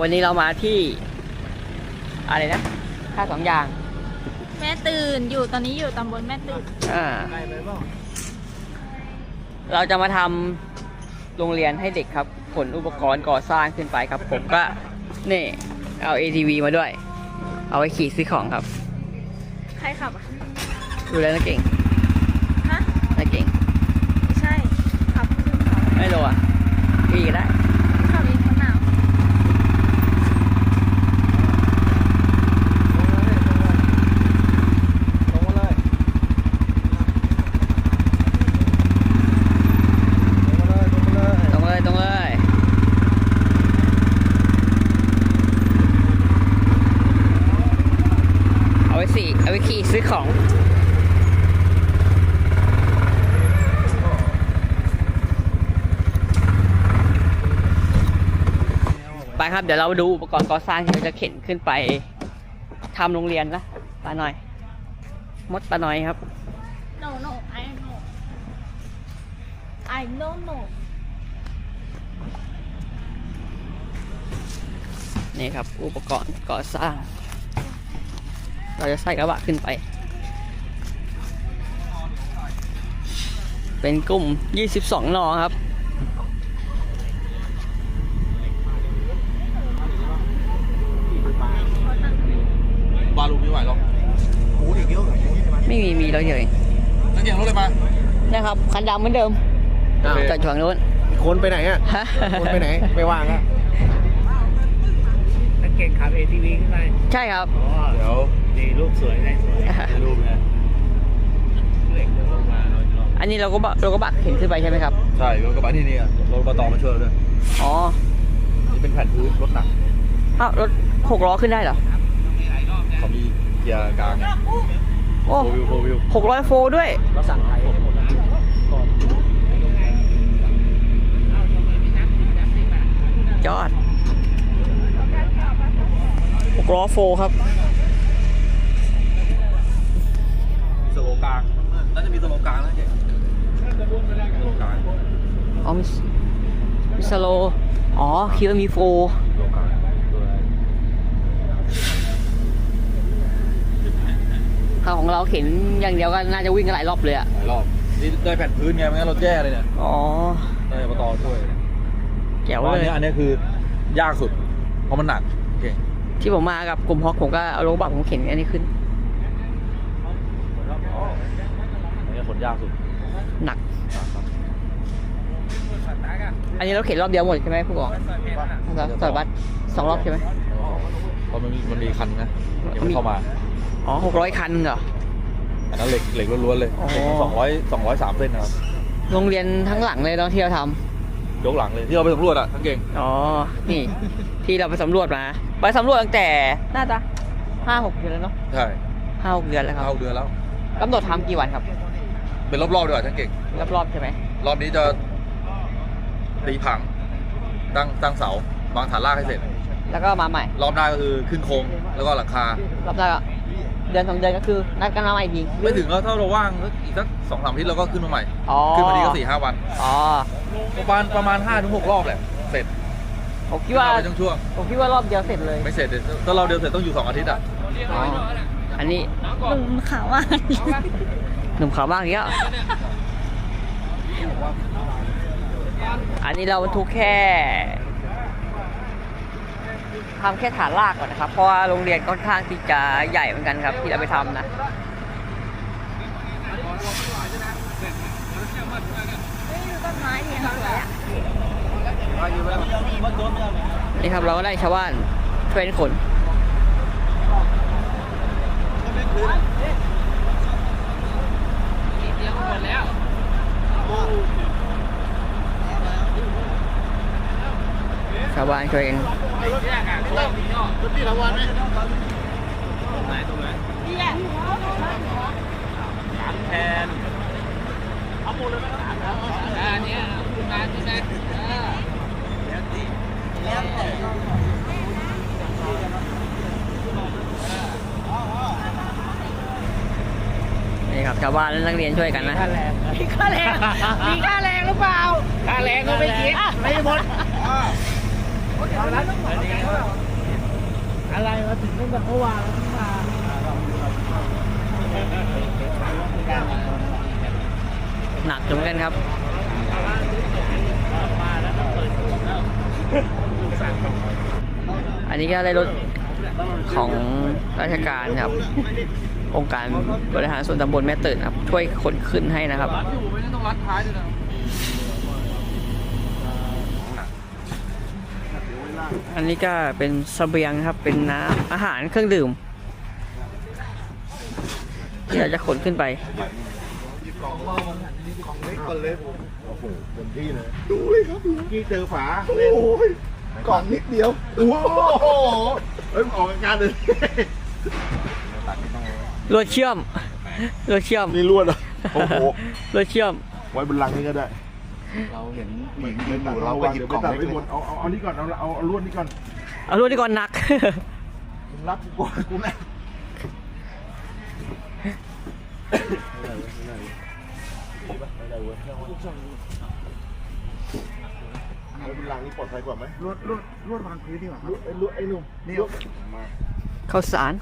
วันนี้เรามาที่ อะไรนะท่าสองอย่าง แม่ตื่นอยู่ตอนนี้อยู่ตำบลแม่ตื่นอ่า เราจะมาทำโรงเรียนให้เด็กครับขนอุปกรณ์ก่อสร้างขึ้นไปครับ ผมก็ นี่ เอา ATV มาด้วย เอาไว้ขี่ซื้อของครับ ใครขับอะดูแลนักเก่งฮะนักเก่ง ไม่ใช่ขับขึ้นเขาไม่รู้อะพี่ก็ได้ ขับเองเขาหนาว ลงมาเลยลงมาเลยลงมาเลย ตรงเลยตรงเลย เอาไว้สี่เอาไว้ขี่ซื้อของ ไปครับเดี๋ยวเราดูอุปกรณ์ก่อสร้างที่เราจะเข็นขึ้นไปทำโรงเรียนนะปาหน่อย มดปาหน่อยครับโนโนไอโนไอโนโนนี่ครับ อุปกรณ์ก่อสร้าง เราจะใส่กระบะขึ้นไป เป็นกลุ่ม 22นอครับบาลูไม่ไหวหรอกโอ้ยเยอะเลยไม่มี มีเราเดียวเองนั่งเก่งรถเลยมานะครับ คันดำเหมือนเดิมอ้าวจอดอยู่ฝั่งนู้นคนไปไหนอะคนไปไหนไปว่างอะนักเก่งขับ ATV ขึ้นไปใช่ครับอ๋อเดี๋ยว ดีรูปสวยได้สวยให้รูปนะเหล็กเดินลงมาเราลองอันนี้เราก็บะเราก็บักเข็นขึ้นไปใช่ไหมครับ ใช่รถกระบะที่นี่อะรถกระบะตอมาช่วยเราด้วย อ๋อ นี่เป็นแผ่นพื้นรถหนักอ้าวรถหกล้อขึ้นได้เหรอเขามีเกียร์กลางโอ้โฟวิวโฟวิวหกร้อยโฟร์ด้วยเราสั่งไทยให้หมดแล้วยอดหกล้อโฟร์ครับ มีสโล กลางน่าจะมีสโลกลางแล้วเก่งสโลกลางอ๋อมีมีสโลว์อ๋อคิดว่ามีโฟร์สโลกลางตัวอะไรถ้าของเราเข็นอย่างเดียวก็น่าจะวิ่งกันหลายรอบเลยอะหลายรอบนี่ได้แผ่นพื้นไงไม่งั้นรถแย่เลยเนี่ยอ๋อได้กระบะตอช่วยแจ๋วว่าอันเลยนี้อันนี้คือยากสุดเพราะมันหนักเก่งที่ผมมากับกลุ่มฮอกผมก็เอารถกระบะผมเข็นอันนี้ขึ้น อันนี้ขน ยากสุดหนัก อันนี้เราเข็นรอบเดียวหมดใช่ไหมผู้กองสอดบัสสองรอบใช่ไหมเพราะมันมีมันมีคันนะยังไม่เข้ามา อ๋อหกร้อยคันเหรออันนั้นเหล็กเหล็กล้วนๆเลยอ๋อเหล็กสองร้อยสองร้อยสามเส้นนะครับ โรงเรียนทั้งหลังเลยเนาะที่เราทยกหลังเลยที่เราไปสำรวจอะทั้งเก่งำอ๋อ นี่ ที่เราไปสำรวจมา ไปสำรวจตั้งแต่น่าจะห้าหกเดือนแล้วเนาะ ใช่ห้าหกเดือนแล้วครับเข้าเดือนแล้วกำหนดทำกี่วันครับ เป็นรอบๆดีกว่าทั้งเก่ง รอบๆใช่ไหมรอบนี้จะตีผัง ตั้งตั้งเสาวางฐานรากให้เสร็จ แล้วก็มาใหม่ รอบหน้าก็คือขึ้นโครงแล้วก็หลังคา รอบหน้าก็เดือนสองเดือนก็คือนัดกันมาใหม่อีกทีไม่ถึงก็ถ้าเราว่างอีกสักสองสามอาทิตย์เราก็ขึ้นมาใหม่ อ๋อขึ้นมาทีก็สี่ห้าวัน อ๋อประมาณประมาณห้าถึงหกรอบแหละ เสร็จผมคิดว่าเอไปช่วงผมคิดว่ารอบเดียวเสร็จเลยๆไม่เสร็จเดี๋ยวถ้าเราเดียวเสร็จต้องอยู่สองอาทิตย์อะอ๋ออันนี้หนุ่มขาวอะ หนุ่มขาวมากอีกแล้วอันนี้เราทุกแค่ทำแค่ฐานรากก่อนนะครับ เพราะว่าโรงเรียนค่อนข้างที่จะใหญ่เหมือนกันครับ ที่เราไปทำนะนี่ครับเราก็ได้ชาวบ้านช่วยกัน ขนชาวบ้านช่วยกันแทนเอาหมดเลยไหมครับอันนี้ขึ้นมาขึ้นมาเออ นี่ครับชาวบ้านและนักเรียนช่วยกันนะ ค่าแรงมีค่าแรง มีค่าแรงหรือเปล่า ค่าแรงก็ไม่คิดไม่หมดอันนี้อะไรมาถึงตั้งแต่เมื่อวานแล้วที่มาหนักอยู่เหมือนกันครับอันนี้ก็ได้รถของราชการครับ องค์การบริหารส่วนตำบลแม่ตื่นครับ ช่วยขนขึ้นให้นะครับรัดอยู่ไม่ได้ต้องรัดท้ายด้วยนะอันนี้ก็เป็นเสบียงครับ เป็นน้ำอาหารเครื่องดื่มที่เราจะขนขึ้นไปดูเลยครับดูกี้เจอฝาโอ้ยกล่องนิดเดียว โอ้โหเฮ้ยมันออกอาการเลย รวดเชื่อมรวดเชื่อมนี่รวดอะโอ้โห รวดเชื่อม ไว้บนลังนี่ก็ได้เราเห็นเหมือนเดินอยู่เราไปหยิบกล่องเล็กเอาเอาเอานี่ก่อนเอาเอาเอาลวดนี่ก่อนเอารวดที่ก่อนหนักมึงรับกูก่อนกูนะไว้บนลังนี่ปลอดภัยกว่าไหมลวดลวดลวดวางพื้นดีกว่าลวดไอ้ลวดไอ้หนุ่มนี่มาข้าวสาร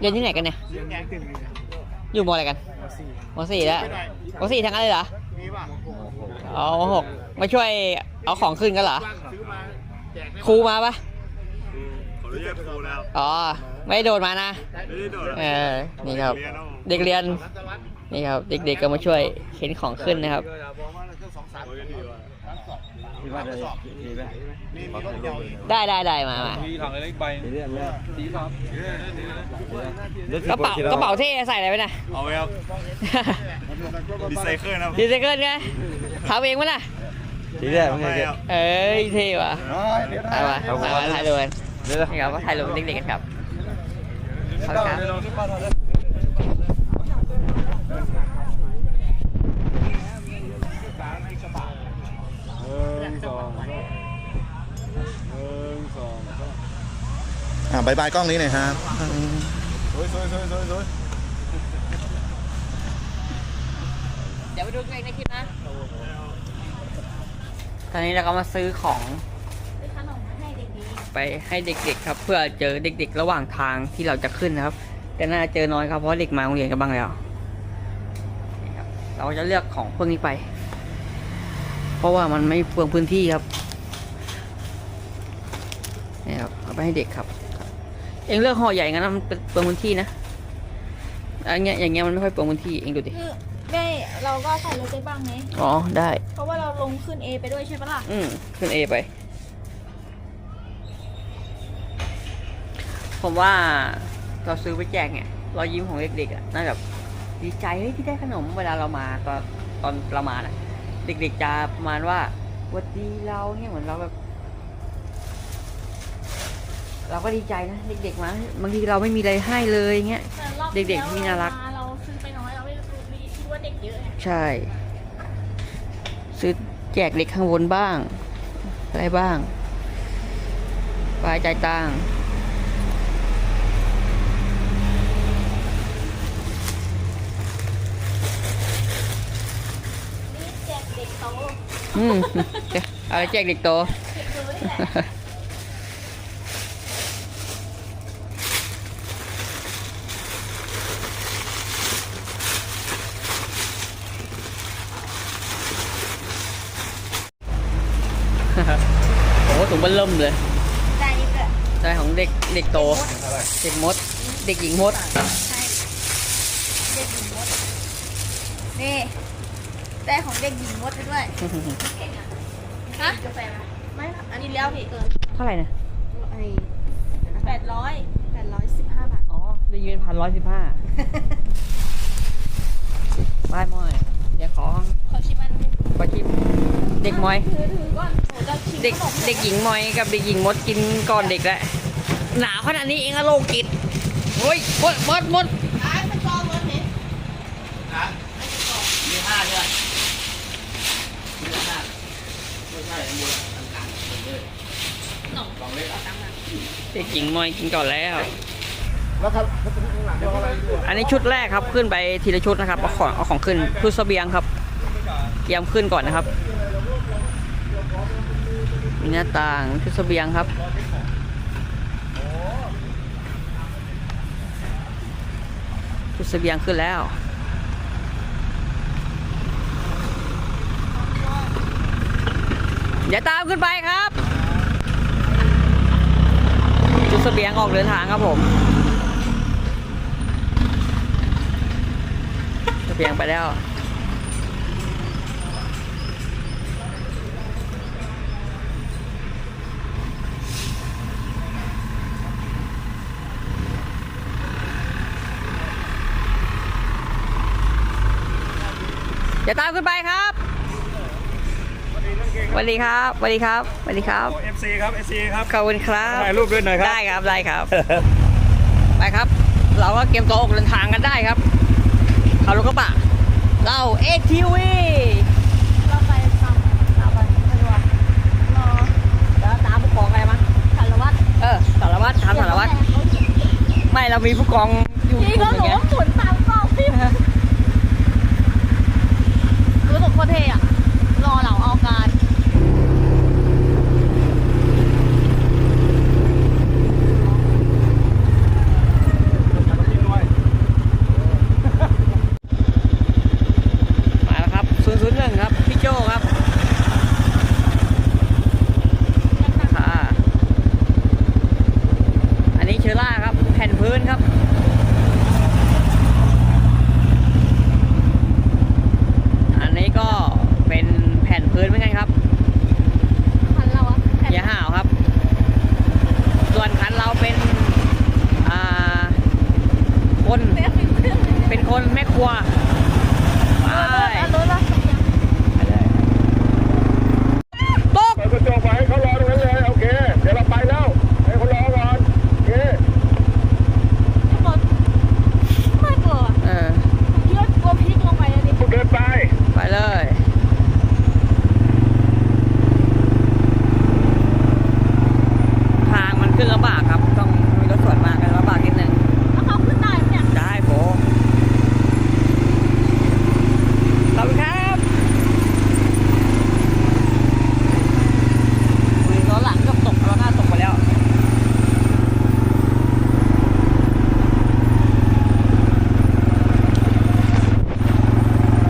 เรียนที่ไหนกันเนี่ยอยู่มออะไรกันมสี่แล้วมสี่ทั้งนั้นเลยเหรอเอามหกมาช่วยเอาของขึ้นกันเหรอครูมาปะขออนุญาตโทรแล้วอ๋อ ไม่ได้โดดมานะ ไม่ได้โดดเออ นี่ครับ เด็กเรียน นี่ครับ เด็กๆก็มาช่วยเข็นของขึ้นนะครับ ได้ได้ได้มามามีถังเล็กใบสีครับกระเป๋ากระเป๋าเท่ใส่อะไรไปนะเอาไว้ครับรีไซเคิลนะดีไซเคิลไงทำเองมั้ยน่ะทีแรกไม่ใช่เอ้ยเท่ว่ะเอามาเอามาถ่ายรูปกันนี่ครับก็ถ่ายรูปเด็กๆกันครับเอาละครับ อ่าบายบายกล้องนี้หน่อยครับสวยสวยสวยสวยสวยเดี๋ยวไปดูกันในคลิปนะ ตอนนี้เราก็มาซื้อของซื้อขนมมาให้เด็กไปให้เด็กๆครับ เพื่อเจอเด็ก ๆ ระหว่างทางที่เราจะขึ้นนะครับ แต่น่าจะเจอน้อยครับเพราะเด็กมาโรงเรียนกันบ้างแล้วนี่ครับเราจะเลือกของพวกนี้ไป เพราะว่ามันไม่เปลืองพื้นที่ครับนี่ครับเอาไปให้เด็กครับ เองเลือกห่อใหญ่งั้นนะมันเปลืองพื้นที่นะอันเงี้ยอย่างเงี้ยมันไม่ค่อยเปลืองพื้นที่เองดูดิๆคือได้เราก็ใส่รถได้บ้างไงอ๋อได้ เพราะว่าเราลงขึ้น A ไปด้วยใช่ปะล่ะอืมขึ้นเอไป ผมว่าเราซื้อไปแจกเนี่ยรอยยิ้มของเด็กๆอะน่าแบบดีใจเฮ้ยที่ได้ขนมเวลาเรามาตอนตอนเรามาน่ะ เด็กๆจะประมาณว่าหวัดดีเราเนี่ยเหมือนเราแบบ เราก็ดีใจนะเด็กๆมาบางทีเราไม่มีอะไรให้เลยเงี้ย แต่รอบเด็กๆที่น่ารักเเราซื้อไปน้อยเราไม่รู้คิดว่าเด็กเยอะไงใช่ ซื้อแจกเด็กข้างบนบ้าง อะไรบ้างปลายใจายตังค์ นี่แจกเด็กโต อืมเอาไปแจกเด็กโตเด็กโตนี่แหล ได้นี่ก็ใช่ของเด็กเด็กโตเด็กมดเด็กหญิงมดใช่เด็กหญิงมดนี่ได้ของเด็กหญิงมดไปด้วยฮะกาแฟไม่นะอันนี้แล้วพี่เกินเท่าไหร่นะไอ้แปดร้อยแปดร้อยสิบห้าบาท อ๋อได้ยืนพันร้อยสิบห้าบายมอย เดี๋ยวขอ ขอชิมอันนี้ขอชิม เด็กมอย ถือถือก่อนหนูจะชิมเด็กขนมเด็กหญิงมอยกับเด็กหญิงมดกินก่อนเด็กแหละหนาวขนาดนี้เองอะโลกิตโอ้ยมดมดมด ร้านเป็นกองรถเนี่ย มีห้าด้วย ขนม เอาตังมาเด็กหญิงมอยกินก่อนแล้ว แล้วครับอันนี้ชุดแรกครับขึ้นไปทีละชุดนะครับเอาของเอาของขึ้นชุดเสบียงครับเตรียมขึ้นก่อนนะครับมีหน้าต่างชุดเสบียงครับชุดเสบียงขึ้นแล้ว เดี๋ยวตามขึ้นไปครับชุดเสบียงออกเดินทางครับผมเสบียงไปแล้วเดี๋ยวตามขึ้นไปครับ วัสดีครับสวัสดีครับสวัสดีครับเอฟซีครับเอฟซีครับขอบคุณครับถ่ายรูปด้วยหน่อยครับได้ครับได้ครับไปครับ เราก็เตรียมตัวออกเดินทางกันได้ครับขับรถกระบะเราเอทีวีเราไปทำตามไปไม่รู้อะรอแล้วตามผู้กองอะไรมั้งสารวัตรเออสารวัตรตามสารวัตรไม่เรามีผู้กองอยู่พี่กก็ลุ่มหหนูนึ่งไงหมุนตามกล้องพี่รู้สึกโคตรเท่อะรอเหล่าเอาการ มาแล้วครับ001ครับพี่โจครับค่ะอันนี้เชอร่าครับ แผ่น พื้นครับอันนี้ก็เป็นแผ่นพื้นเหมือนกันครับพันเราอะแผ่นอย่าห่าวครับ ส่วนคันเราเป็นอ่าคนเป๊ะเป็นเครื่องเลยเป็นคนแม่ครัวไป เอารถละ ไปเลยตก เปิดกระจกไว้เขารอตรงนั้นเลยโอเค เดี๋ยวเราไปแล้ว ให้เขารอก่อนโอเค ทุกคนไม่กลัว เออ คิดว่ากลัวพลิกลงไปเลยดิ เดินไป ไปเลย ทางมันขึ้นลำบากครับ ต้องมีรถสวนมากันลำบากนิดนึง แล้วเขาขึ้นได้ไหมเนี่ย ได้โบขอบคุณครับอุ๊ยล้อหลังเก็ตกแล้วหน้าตกไปแล้ว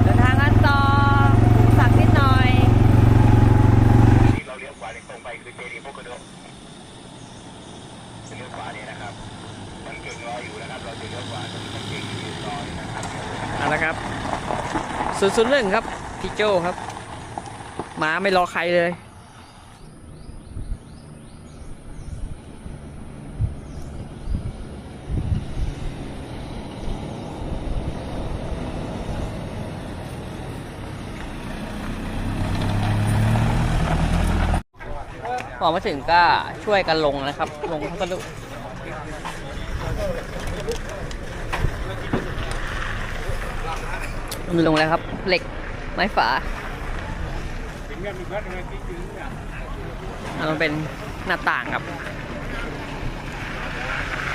เดินทางกันต่อสักนิดหน่อย เราเลี้ยวขวาตรงไปคือเจดีย์พวกกระโดดเลี้ยวขวาเนี่ยนะครับมันเก่งรออยู่นะครับ เราจะเลี้ยวขวาตรงนี้มันเก่งอยู่รออยู่นะครับ เอาละครับ ศูนย์ศูนย์หนึ่งครับ พี่โจครับ หมาไม่รอใครเลย พอมาถึงก็ช่วยกันลงนะครับ ลงพัสดุ มันลงแล้วครับ เหล็กไม้ฝาอันมันเป็นหน้าต่างครับ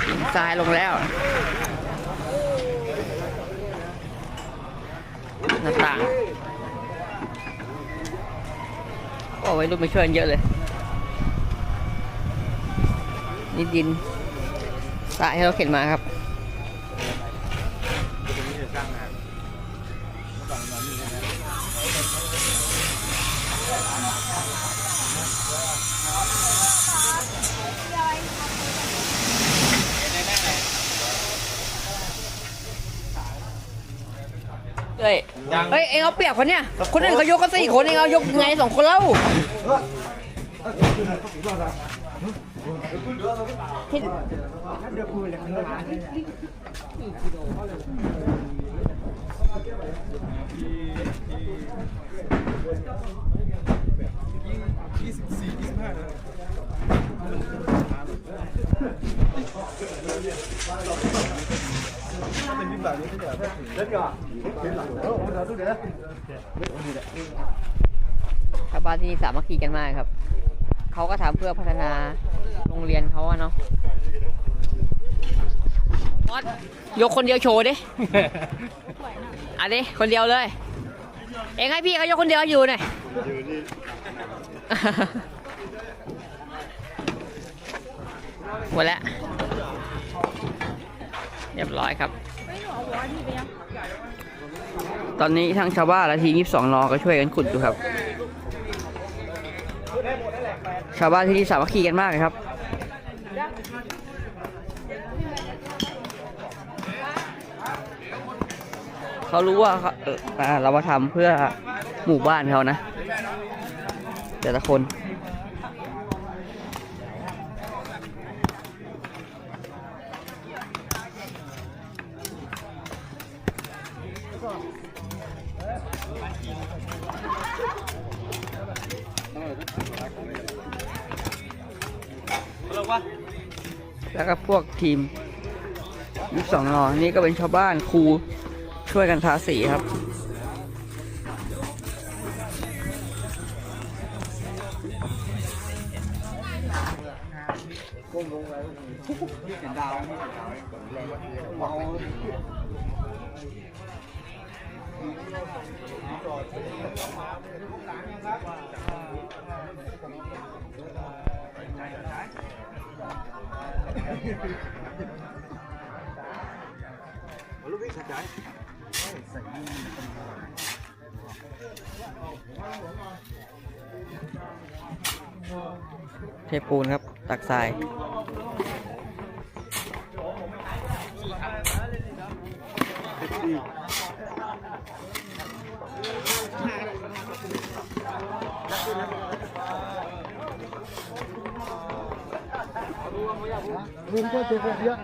หินทรายลงแล้ว หน้าต่างโอ้ไว้รุ่นมาช่วยกันเยอะเลย นี่ดินทรายให้เราเข็นมาครับ เฮ้ยเฮ้ยเองเอาเปรียบคนเนี้ยคนอื่นเขายกกันสี่คนเองเอายกไงสองคนเล่า ชาวบ้านที่นี่สามัคคีกันมากครับ เขาก็ทำเพื่อพัฒนาโรงเรียนเขาอะเนาะมอสยกคนเดียวโชว์ดิอันนี้คนเดียวเลย เองให้พี่เขายกคนเดียวอยู่หน่อยหมดแล้ว เรียบร้อยครับ ตอนนี้ทั้งชาวบ้านและทีม22นอก็ช่วยกันขุดอยู่ครับ ชาวบ้านที่นี่สามัคคีกันมากเลยครับเขารู้ว่าเขาเอ่ออ่าเรามาทำเพื่อหมู่บ้านเขานะ แต่ละคน แล้วก็พวกทีมยุคสองนอนี่ก็เป็นชาวบ้านครูช่วยกันทาสีครับ เทปูนครับ ตักทรายลุงก็เจอคนเยอะ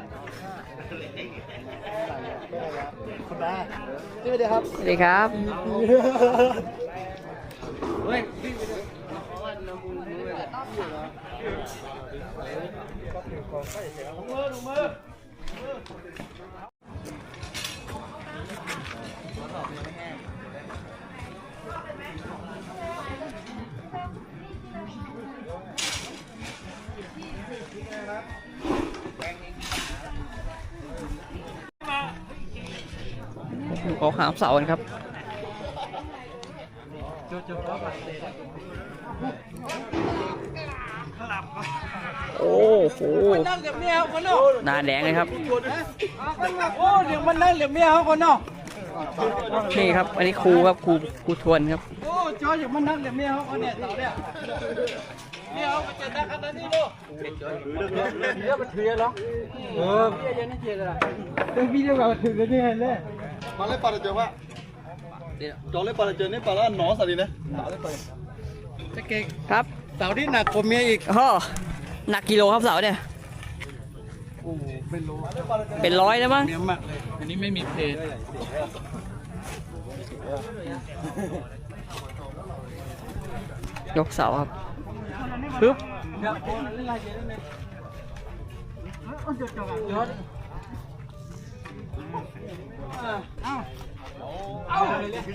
คุณป้าสวัสดีครับ สวัสดีครับ เขาหามเสากันครับ โอ้โหหน้าแดงเลยครับ โอ้เดี๋ยวมันนั่งเหลี่ยมเมียเขาก่อนนาะนี่ครับ อันนี้ครูครับครูครูทวนครับ โอ้จอยอย่างมันนั่งเหลี่ยมเมียเขาก่อนเนี่ยเต่าเนี่ยเมียเขาไปเจอหน้ากันนี่ลูกเมียมันถือเหรอเออเมียยังไม่เจอเลยเป็นพี่เดียวกับถือเลยนี่เห็นเลยมาเล่นปลาเจอวะจอเล่นปลาเจอนี่ปลาแล้วหนอสัตว์ดีนะจะเก่งครับ เต่าที่หนักกว่าเมียอีกโอ้หนักกิโลครับเสาเนี่ย โอ้เป็นโลเป็นร้อยแล้วมั้ง เมียมากเลยอันนี้ไม่มีเพจยกเสาครับปึ๊บ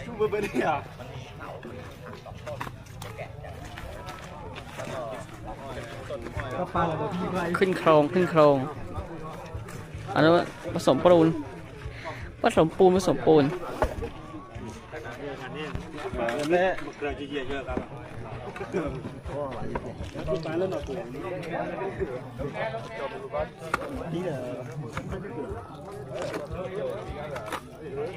ชูเบอร์เบอร์เนี่ย ก็ปลาระเบิดที่ไรขึ้นโครงขึ้นโครงอันนั้นผสมปูนผสมปูนผสมปูน แม่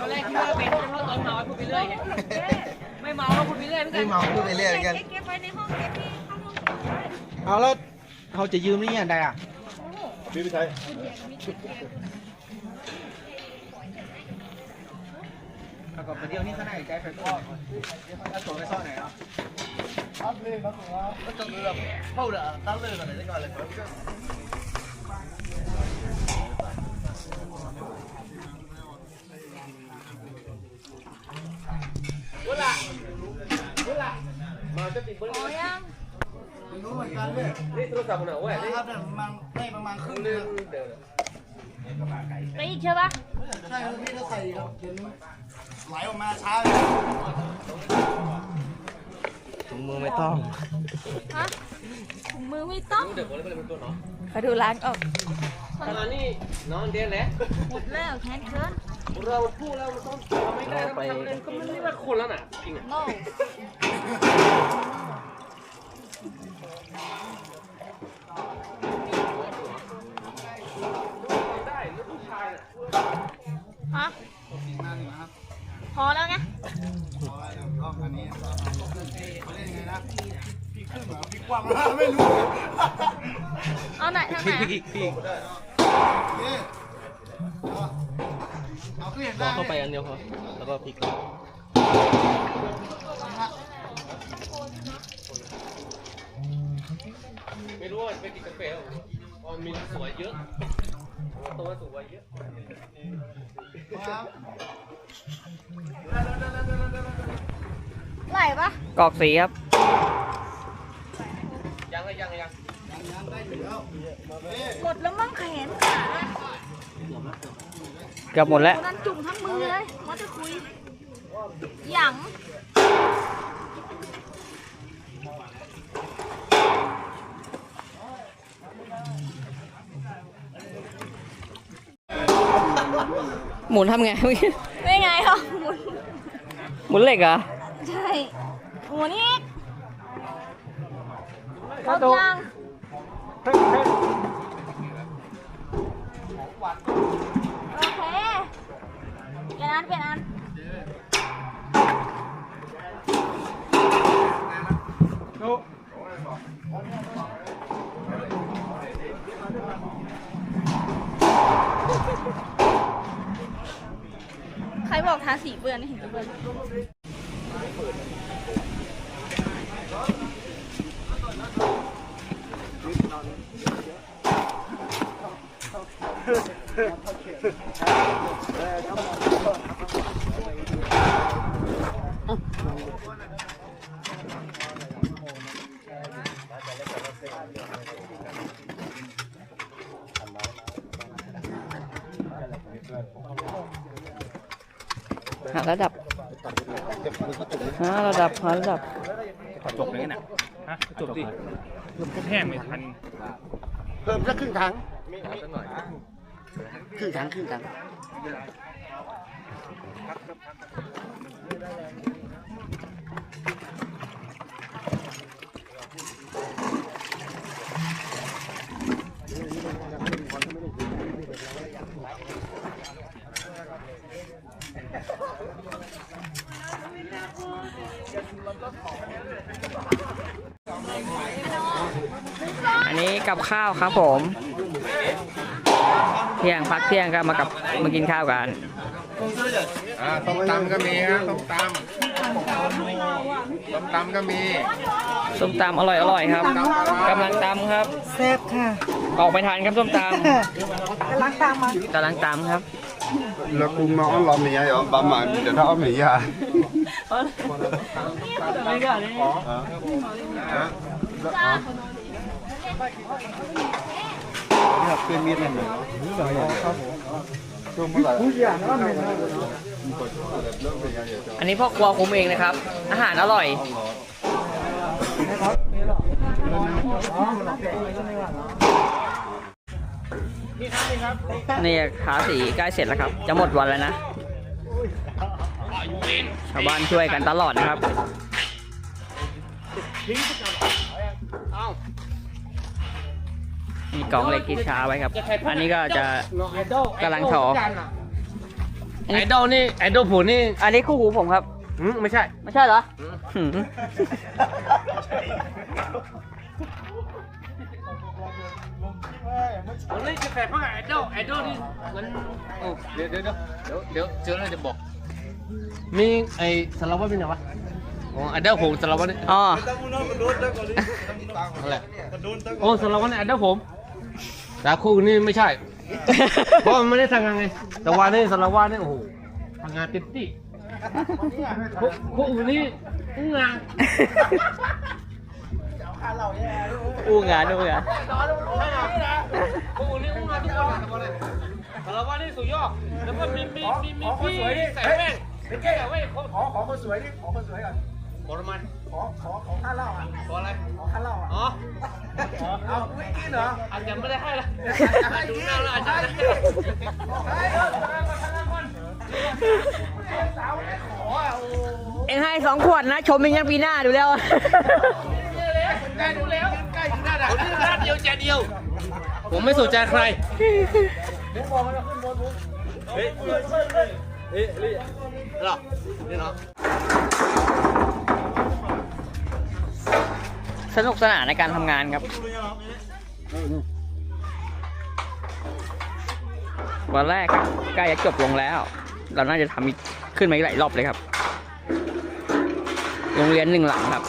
ตอนแรกคิดว่าเป็นเพราะตอนนอนพูดไปเรื่อยไม่ไม่เมาแล้วคุณไปเรื่อยไม่เมาพูดไปเรื่อยกัน เก็บไว้ในห้องเก็บที่เข้าห้องเก็บไว้เอาแล้วเขาจะยืมนี่ยังไงอะ พี่พี่ชัยเอาก่อนเดี๋ยวนี้เขาได้ใจไฟพ่อถ้าตัวไปซ่อนไหนอะพอยั งนี่โทรศัพท์มันเอาไว้นี่ครับประมาณได้ประมาณครึ่งเดือนไปอีกใช่ปะใช่ครับพี่ก็ใส่ครับเดี๋ยวนี้ไหลออกมาช้าเลยถุงมือไม่ต้องฮะถุงมือไม่ต้องเดี๋ยวผมเลยเป็นตัวเนาะขอดูร้านออกขณะนี้น้องเดียนแหละหมดแล้วแคนเคินเราพูดแล้วมันต้องทำไม่ได้ถ้ามันทำเล่นก็ไม่ได้ว่าคนแล้วน่ะจริงอะ ฮะพอแล้วไงไงนะพี่พี่กว้างไม่รู้เอาไหนทางไหนพี่พี่เอาขึ้นได้ เข้าไปอันเดียวพอแล้วก็พลิก ไม่รู้ว่าไปกินกาแฟมันมีสวยเยอะตัวสวยเยอะไหลปะกรอกสีครับ ยังยังยังหมดแล้วมั้งแขนขาเกือบหมดแล้วคนนั้นจุ่มทั้งมือเลยว่าจะคุยหยัง หมุนทำไงเมื่อกี้ไม่ไงเหรอหมุนหมุนเหล็กเหรอใช่หมุนอีกครบยังโอเคเปลี่ยนอันเปลี่ยนอันใบอกทาสีเปื้อนไม่เห็นตัวเปื้อนหา ระดับหาระดับหาระดับจบเลยน่ะฮะจบดิก็แห้งไม่ทัน เพิ่มสักครึ่งถังสักหน่อยครึ่งถังครึ่งถัง อันนี้กับข้าวครับผมเที่ยงพักเที่ยงก็มากับมากินข้าวกันอ่าต้มตำก็มีฮะต้มตำต้มตำก็มีส้มตำอร่อยอร่อยครับกำลังตำครับแซ่บค่ะออกไปทานครับส้มตกำลังตามมาำกำลังตำครับ แล้วกูมองเรามีอะไรบ้างมันเดี๋ยวถ้า เนี่ยเป็นมีดเลยครับผมผู้ใหญ่นะอันนี้พ่อครัวคุมเองนะครับ อาหารอร่อยนี่ทาสีใกล้เสร็จแล้วครับ จะหมดวันแล้วนะ ชาวบ้านช่วยกันตลอดนะครับมีกล่องเหล็กที่ช้าไว้ครับ อันนี้ก็จะกำลังถอไอดอลนี่ไอดอลผมนี่อันนี้คู่หูผมครับอืมไม่ใช่ ไม่ใช่เหรอหืมมันนี่จะแฝงเพราะไอดอลไอดอลนี่มันโอ้เดี๋ยวเดี๋ยวเดี๋ยวเดี๋ยวเจอแล้วจะบอก มีไอสารวัตรเป็นไงวะอ๋อไอดอลผมสารวัตรนี่อ๋อนั่นแหละโอ้สารวัตรนี่ไอดอลผมแต่คู่นี้ไม่ใช่ เพราะมันไม่ได้ทำงานไง แต่วันนี้สารวัตรนี่โอ้โหทำงานเต็มที่คู่คู่นี้งานอู้งานอู้งานคู่นี้งานทุกคนสารวัตรนี่สุดยอดแล้วก็มีมีมีมีพี่ใส่แว่นใส่แว่นขอขอขอคนสวยดิขอคนสวยก่อนขอทำไมขอขอขอค่าเหล้าอะขออะไร ขอค่าเหล้าอะอ๋อเอาไม่กินเหรออาจจะไม่ได้ให้ละดูหน้าแล้วอาจจะไม่ได้ให้เอ็งให้สองขวดนะ ชมเองยังปีหน้าดูแล้วใกล้ดูแล้วใกล้ถึงหน้าด่ผมนี่หน้าเดียวใจเดียว ผมไม่สนใจใครเฮ้ยเฮ้ย เฮ้ยนี่หรอนี่เนาะสนุกสนานในการทำงานครับ วันแรกใกล้จะจบลงแล้ว เราน่าจะทำอีกขึ้นมาอีกหลายรอบเลยครับ โรงเรียนหนึ่งหลังครับ